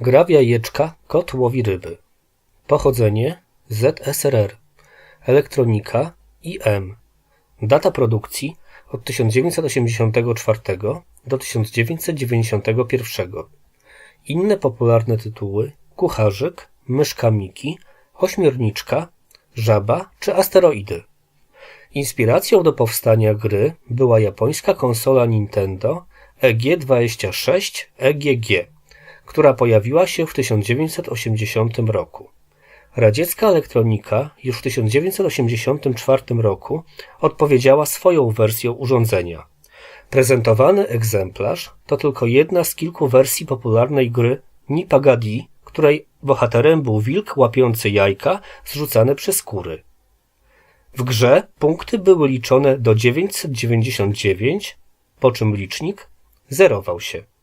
Gra w jajeczka, kot łowi ryby. Pochodzenie ZSRR. Elektronika IM. Data produkcji od 1984 do 1991. Inne popularne tytuły Kucharzyk, Myszka Miki, Ośmiorniczka, Żaba czy Asteroidy. Inspiracją do powstania gry była japońska konsola Nintendo EG26 EGG, która pojawiła się w 1980 roku. Radziecka elektronika już w 1984 roku odpowiedziała swoją wersją urządzenia. Prezentowany egzemplarz to tylko jedna z kilku wersji popularnej gry Nipagadi, której bohaterem był wilk łapiący jajka zrzucane przez kury. W grze punkty były liczone do 999, po czym licznik zerował się.